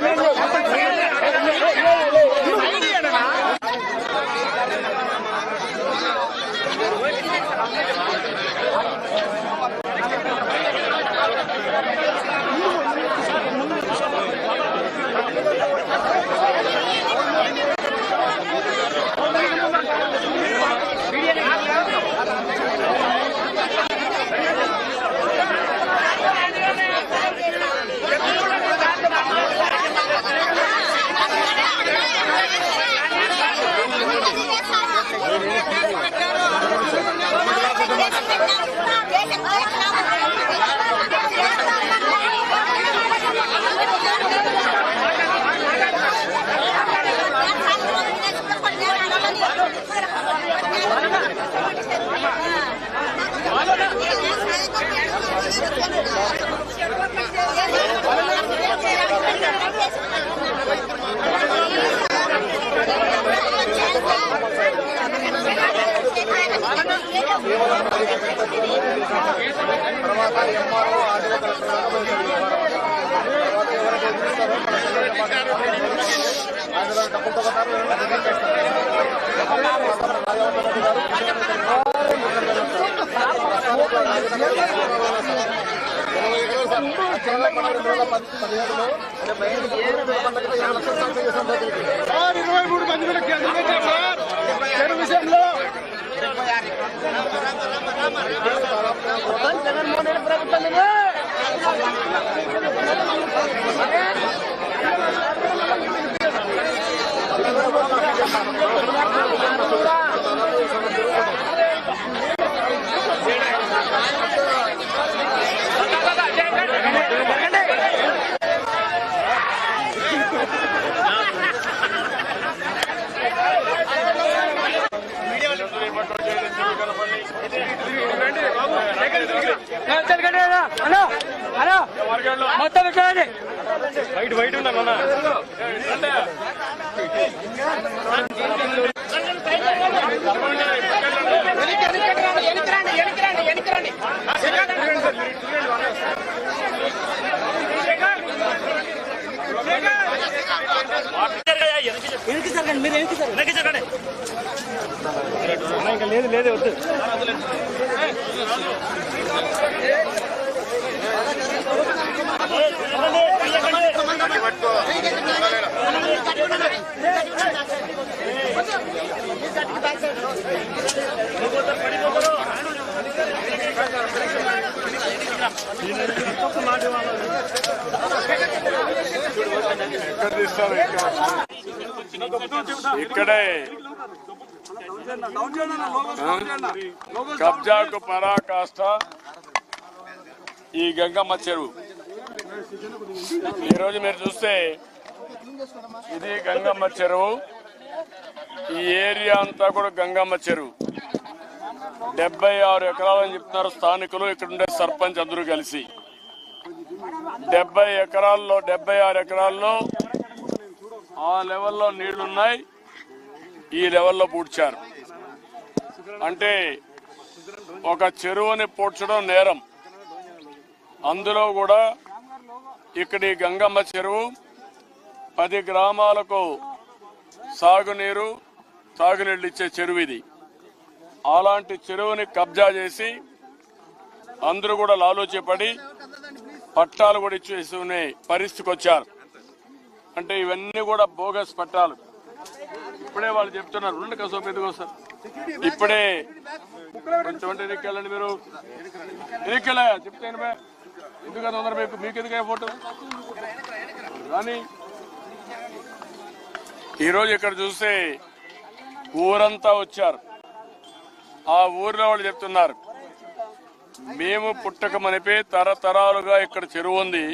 Madam తర్వాత MRO ఆదివారం తర్వాత ఎవరైతే ఎదురుస్తారో అందులో డబ్బులతో కొట్టారు, ఇరవై ఎకరాలు సార్. యాక్చువల్గా వేల పది- పదిహేడులో అంటే ఏడు పండుగ ఇరవై లక్షలు సాంక్షన్ చేసాం రైతులకి. ఇరవై మూడు మంది మీద కేసులు పెట్టారు సార్ చెడు విషయంలో హలో హలో మొత్తం ఇక్కడ వైట్ వైట్ ఉన్నాను ఇంకా లేదు లేదు వద్దు ఇక్కడే. కబ్జాకు పరాకాష్ట ఈ గంగమ్మ చెరువు. ఈరోజు మీరు చూస్తే ఇది గంగమ్మ చెరువు. ఈ ఏరియా అంతా కూడా గంగమ్మ చెరువు. డెబ్బై ఆరు ఎకరాలని చెప్తున్నారు స్థానికులు. ఇక్కడ ఉండే సర్పంచ్ అందరూ కలిసి. డెబ్బై ఎకరాల్లో డెబ్బై ఆరు ఎకరాల్లో ఆ లెవెల్లో నీళ్ళున్నాయి. ఈ లెవెల్లో పూడ్చారు. అంటే ఒక చెరువుని పూడ్చడం నేరం. అందులో కూడా ఇక్కడి గంగమ్మ చెరువు పది గ్రామాలకు సాగునీరు తాగునీళ్ళు ఇచ్చే చెరువు ఇది. అలాంటి చెరువుని కబ్జా చేసి అందరూ కూడా లాలోచిపడి పట్టాలు కూడా ఇచ్చేసుకునే పరిస్థితికి వచ్చారు. అంటే ఇవన్నీ కూడా బోగస్ పట్టాలు. ఇప్పుడే వాళ్ళు చెప్తున్నారు రెండు కసోపు ఎందుకు సార్ ఇప్పుడే కొంచెం అంటే ఎన్నికెళ్ళండి మీరు. ఎన్నికెళ్ళా చెప్తే ఎందుకని ఎందుకు తొందర మీకు మీకు ఎందుకు ఫోటో? కానీ ఈరోజు ఇక్కడ చూస్తే ఊరంతా వచ్చారు. ఆ ఊరిలో వాళ్ళు చెప్తున్నారు మేము పుట్టకమనిపే తరతరాలుగా ఇక్కడ చెరువు ఉంది.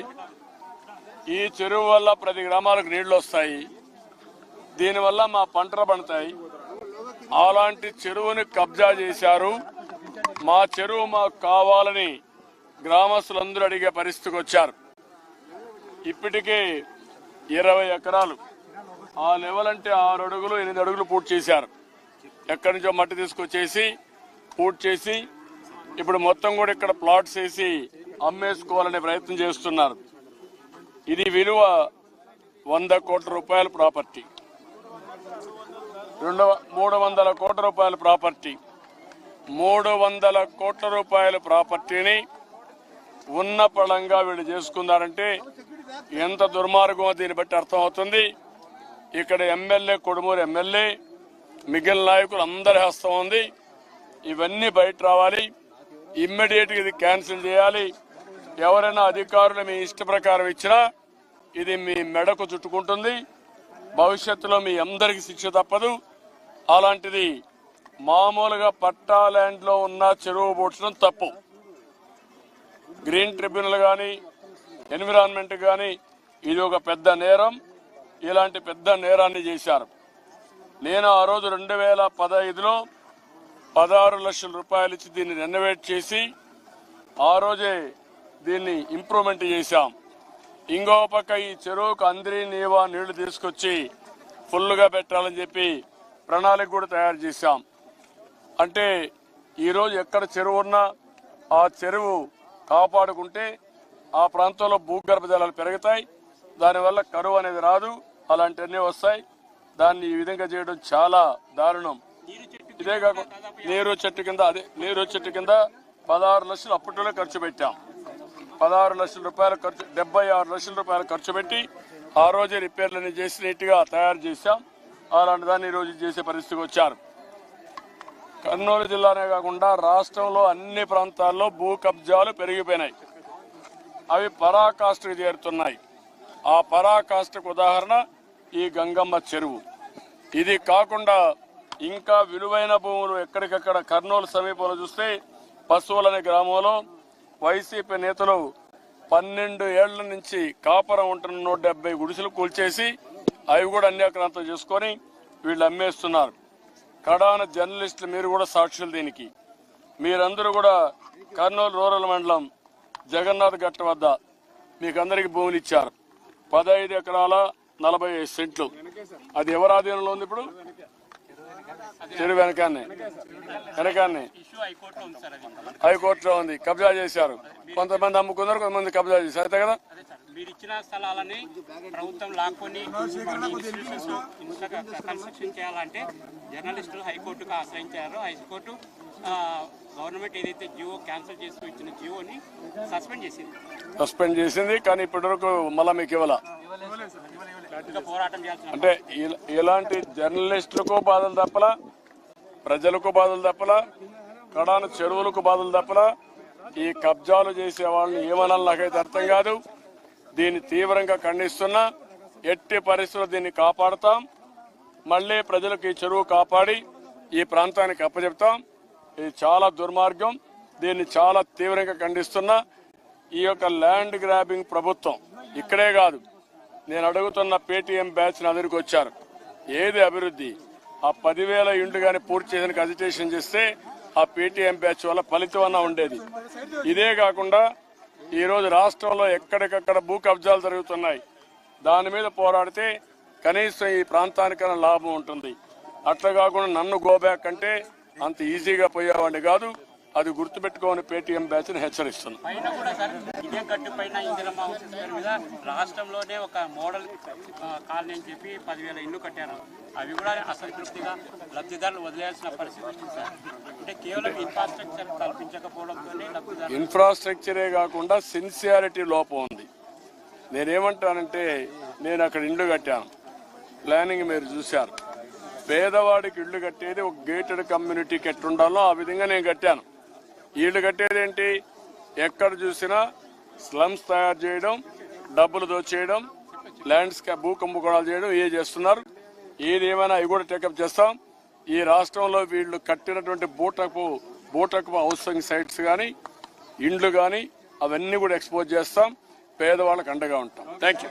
ఈ చెరువు వల్ల ప్రతి గ్రామాలకు నీళ్ళు వస్తాయి. దీనివల్ల మా పంటలు పండుతాయి. అలాంటి చెరువుని కబ్జా చేశారు. మా చెరువు మాకు కావాలని గ్రామస్తులందరూ అడిగే పరిస్థితికి వచ్చారు. ఇప్పటికే ఇరవై ఎకరాలు ఆ లెవెల్ అంటే ఆరు అడుగులు ఎనిమిది అడుగులు పూర్తి చేశారు. ఎక్కడి నుంచో మట్టి తీసుకొచ్చేసి పూర్తి చేసి ఇప్పుడు మొత్తం కూడా ఇక్కడ ప్లాట్స్ వేసి అమ్మేసుకోవాలనే ప్రయత్నం చేస్తున్నారు. ఇది విలువ వంద కోట్ల రూపాయల ప్రాపర్టీ. రెండు మూడు వందల కోట్ల రూపాయల ప్రాపర్టీ. మూడు వందల కోట్ల రూపాయల ప్రాపర్టీని ఉన్న పళంగా వీళ్ళు చేసుకున్నారంటే ఎంత దుర్మార్గమో దీన్ని బట్టి అర్థమవుతుంది. ఇక్కడ ఎమ్మెల్యే కొడుమూరు ఎమ్మెల్యే మిగిలిన నాయకులు అందరి హస్తం ఉంది. ఇవన్నీ బయట రావాలి. ఇమ్మీడియట్గా ఇది క్యాన్సిల్ చేయాలి. ఎవరైనా అధికారులు మీ ఇష్ట ప్రకారం ఇచ్చినా ఇది మీ మెడకు చుట్టుకుంటుంది. భవిష్యత్తులో మీ అందరికి శిక్ష తప్పదు. అలాంటిది మామూలుగా పట్టా ల్యాండ్లో ఉన్న చెరువు పూడ్చడం తప్పు. గ్రీన్ ట్రిబ్యునల్ కానీ ఎన్విరాన్మెంట్ కానీ ఇది ఒక పెద్ద నేరం. ఇలాంటి పెద్ద నేరాన్ని చేశారు. నేను ఆ రోజు రెండు వేల పదహైదులో పదహారు లక్షల రూపాయలు ఇచ్చి దీన్ని రెనోవేట్ చేసి ఆ రోజే దీన్ని ఇంప్రూవ్మెంట్ చేశాం. ఇంకో పక్క ఈ చెరువుకు అందరి నీవా నీళ్ళు తీసుకొచ్చి ఫుల్గా పెట్టాలని చెప్పి ప్రణాళిక కూడా తయారు చేశాం. అంటే ఈరోజు ఎక్కడ చెరువు ఉన్నా ఆ చెరువు కాపాడుకుంటే ఆ ప్రాంతంలో భూగర్భ జలాలు పెరుగుతాయి. దానివల్ల కరువు అనేది రాదు. అలాంటివన్నీ వస్తాయి. దాన్ని ఈ విధంగా చేయడం చాలా దారుణం. ఇదే కాకుండా నీరు చెట్టు కింద అదే నీరు చెట్టు కింద పదహారు లక్షలు అప్పట్లో ఖర్చు పెట్టాం. పదహారు లక్షల రూపాయలు ఖర్చు డెబ్బై ఆరు లక్షల రూపాయలు ఖర్చు పెట్టి ఆ రోజే రిపేర్లన్నీ చేసి నీట్గా తయారు చేశాం. అలాంటి దాన్ని ఈరోజు రోజు చేసే పరిస్థితికి వచ్చారు. కర్నూలు జిల్లానే కాకుండా రాష్ట్రంలో అన్ని ప్రాంతాల్లో భూ కబ్జాలు పెరిగిపోయినాయి. అవి పరాకాష్ఠకు చేరుతున్నాయి. ఆ పరాకాష్ఠకు ఉదాహరణ ఈ గంగమ్మ చెరువు. ఇది కాకుండా ఇంకా విలువైన భూములు ఎక్కడికక్కడ కర్నూలు సమీపంలో చూస్తే పశువులనే గ్రామంలో వైసీపీ నేతలు పన్నెండు ఏళ్ళ నుంచి కాపురం ఉంటున్న నూట డెబ్బై గుడిసెలు కూల్చేసి అవి కూడా అన్యాక్రాంతం చేసుకొని వీళ్ళు అమ్మేస్తున్నారు. కడాన జర్నలిస్టులు మీరు కూడా సాక్షులు దీనికి. మీరందరూ కూడా కర్నూలు రూరల్ మండలం జగన్నాథ్ గట్ట వద్ద మీకు అందరికి భూములు ఇచ్చారు. పదహైదు ఎకరాల నలభై ఐదు సెంట్లు. అది ఎవరి ఆధీనంలో ఉంది ఇప్పుడు? చెరువు వెనకాన్ని. వెనకాన్ని. హైకోర్టులో ఉంది. కబ్జా చేశారు. కొంతమంది అమ్ముకున్నారు కొంతమంది కబ్జా చేశారు. అంతే కదా? అదే సార్. మీరు ఇచ్చిన స్థలాలని ప్రభుత్వం లాక్కొని కన్స్ట్రక్షన్ చేయాలంటే జర్నలిస్టులు హైకోర్టుకు ఆశ్రయించారు హైకోర్టు గవర్నమెంట్ ఏదైతే జియో క్యాన్సిల్ చేస్తూ ఇచ్చిన జియోని సస్పెండ్ చేసింది. సస్పెండ్ చేసింది కానీ ఇప్పటివరకు మళ్ళా మీకు ఇవ్వాల? అంటే ఇలాంటి జర్నలిస్టులకు బాధలు తప్పలా ప్రజలకు బాధలు తప్పలా కడాన చెరువులకు బాధలు తప్పలా ఈ కబ్జాలు చేసే వాళ్ళని ఏమనాలి నాకైతే అర్థం కాదు. దీన్ని తీవ్రంగా ఖండిస్తున్నా ఎట్టి పరిస్థితుల్లో దీన్ని కాపాడుతాం. మళ్ళీ ప్రజలకు ఈ చెరువు కాపాడి ఈ ప్రాంతానికి అప్పచెప్తాం ఇది చాలా దుర్మార్గం. దీన్ని చాలా తీవ్రంగా ఖండిస్తున్నా. ఈ యొక్క ల్యాండ్ గ్రాబింగ్ ప్రభుత్వం ఇక్కడే కాదు నేను అడుగుతున్న పేటీఎం బ్యాచ్ నా దగ్గరికి వచ్చారు. ఏది అభివృద్ధి? ఆ పదివేల ఇండ్లు కానీ పూర్తి చేయడానికి అజిటేషన్ చేస్తే ఆ పేటీఎం బ్యాచ్ వల్ల ఫలితం అన్న ఉండేది. ఇదే కాకుండా ఈ రోజు రాష్ట్రంలో ఎక్కడికక్కడ భూ కబ్జాలు జరుగుతున్నాయి. దాని మీద పోరాడితే కనీసం ఈ ప్రాంతానికైనా లాభం ఉంటుంది. అట్లా కాకుండా నన్ను గోబ్యాక్ అంటే అంత ఈజీగా పోయేవాడిని కాదు. అది గుర్తుపెట్టుకోని పేటీఎం బ్యాచ్ని హెచ్చరిస్తున్నాను పైన కూడా సార్ ఇదే గట్టు పైన ఇందిరమ్మ హౌసెస్ పేరు మీద రాష్ట్రంలోనే ఒక మోడల్ కాలనీ అని చెప్పి పదివేల ఇల్లు కట్టారు. అవి కూడా అసంతృప్తిగా లబ్ధిదారులు వదిలేయాల్సిన పరిస్థితి వచ్చింది సార్. అంటే కేవలం ఇన్ఫ్రాస్ట్రక్చర్ కల్పించకపోవడంతో లబ్ధిదారులు ఇన్ఫ్రాస్ట్రక్చరే కాకుండా సిన్సియారిటీ లోపం ఉంది. నేనేమంటానంటే నేను అక్కడ ఇండ్లు కట్టాను. ప్లానింగ్ మీరు చూశారు. పేదవాడికి ఇల్లు కట్టేది ఒక గేటెడ్ కమ్యూనిటీకి ఎట్లుండాలో ఆ విధంగా నేను కట్టాను. వీళ్ళు కట్టేదేంటి? ఎక్కడ చూసినా స్లమ్స్ తయారు చేయడం డబ్బులు దోచేయడం ల్యాండ్స్కేప్ భూ కుంభకోణాలు చేయడం ఏ చేస్తున్నారు. ఏది ఏమైనా అవి కూడా టేకప్ చేస్తాం. ఈ రాష్ట్రంలో వీళ్ళు కట్టినటువంటి బూటకు బూటకు హౌసింగ్ సైట్స్ కానీ ఇండ్లు కానీ అవన్నీ కూడా ఎక్స్పోజ్ చేస్తాం. పేదవాళ్ళకి అండగా ఉంటాం. Thank you